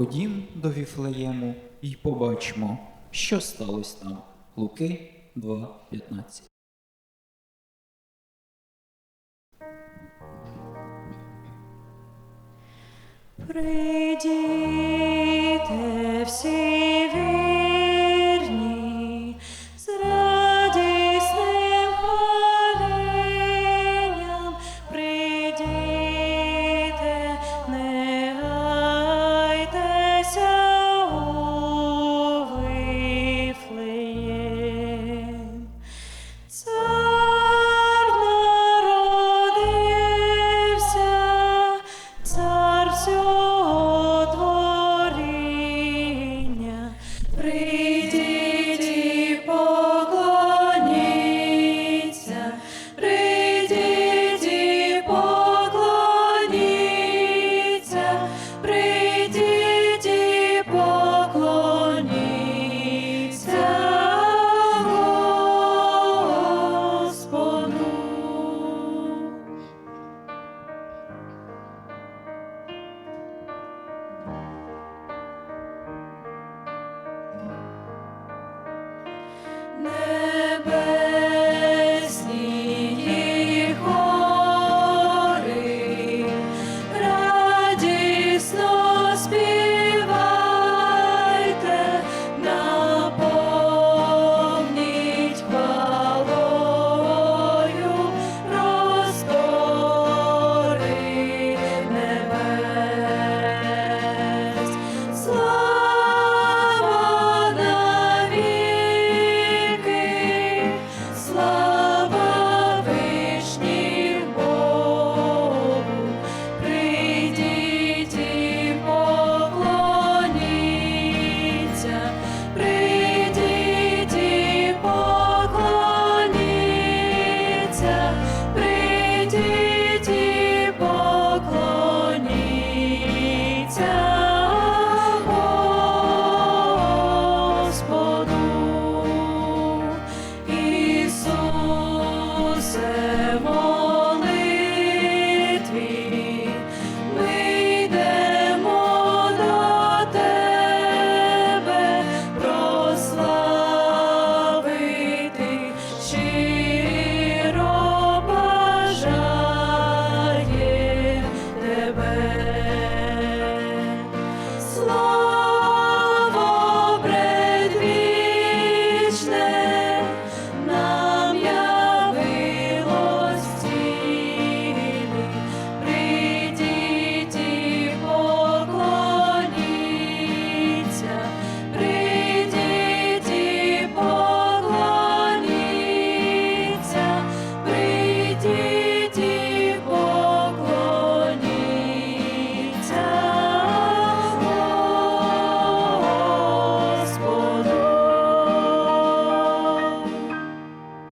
Ходім до Віфлеєму і побачимо, що сталося там. Луки 2.15. Прийдіть.